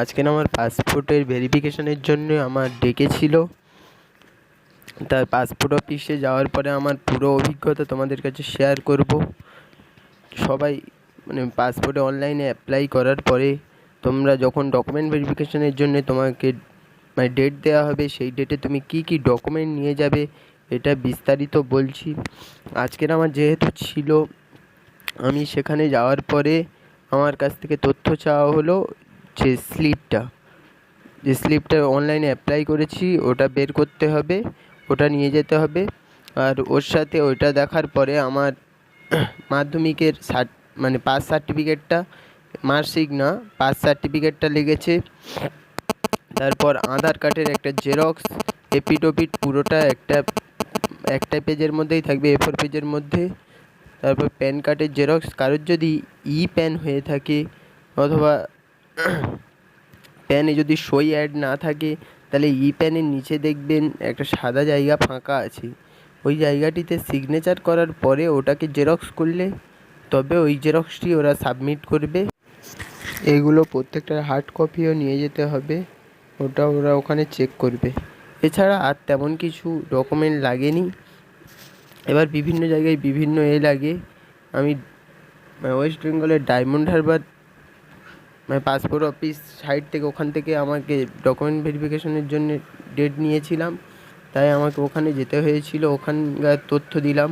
আজকের আমার পাসপোর্টের ভেরিফিকেশনের জন্য আমার ডেকেছিল তার পাসপোর্ট অফিসে যাওয়ার পরে আমার পুরো অভিজ্ঞতা তোমাদের কাছে শেয়ার করব। সবাই মানে পাসপোর্টে অনলাইনে অ্যাপ্লাই করার পরে তোমরা যখন ডকুমেন্ট ভেরিফিকেশনের জন্য তোমাকে মানে ডেট দেওয়া হবে, সেই ডেটে তুমি কী কী ডকুমেন্ট নিয়ে যাবে, এটা বিস্তারিত বলছি। আজকের আমার যেহেতু ছিল, আমি সেখানে যাওয়ার পরে আমার কাছ থেকে তথ্য চাওয়া হলো যে স্লিপটা। যে স্লিপটা অনলাইনে অ্যাপ্লাই করেছি, ওটা বের করতে হবে, ওটা নিয়ে যেতে হবে। আর ওর সাথে ওইটা দেখার পরে আমার মাধ্যমিকের সার্ট মানে পাস সার্টিফিকেটটা মার্কশিট না পাস সার্টিফিকেটটা লেগেছে। তারপর আধার কার্ডের একটা জেরক্স এপিটোপিট পুরোটা একটা একটা পেজের মধ্যেই থাকবে এ ফোর পেজের মধ্যে। তারপর প্যান কার্ডের জেরক্স কারোর যদি ই প্যান হয়ে থাকে, অথবা প্যানে যদি সই অ্যাড না থাকে, তাহলে ই প্যানের নিচে দেখবেন একটা সাদা জায়গা ফাঁকা আছে। ওই জায়গাটিতে সিগনেচার করার পরে ওটাকে জেরক্স করলে, তবে ওই জেরক্সটি ওরা সাবমিট করবে। এগুলো প্রত্যেকটার হার্ড কপিও নিয়ে যেতে হবে, ওটা ওরা ওখানে চেক করবে। এছাড়া আর তেমন কিছু ডকুমেন্ট লাগেনি। এবার বিভিন্ন জায়গায় বিভিন্ন এ লাগে। আমি ওয়েস্ট বেঙ্গলের ডায়মন্ড হারবার মানে পাসপোর্ট অফিস সাইট থেকে, ওখান থেকে আমাকে ডকুমেন্ট ভেরিফিকেশনের জন্য ডেট নিয়েছিলাম। তাই আমাকে ওখানে যেতে হয়েছিল, ওখানকার তথ্য দিলাম।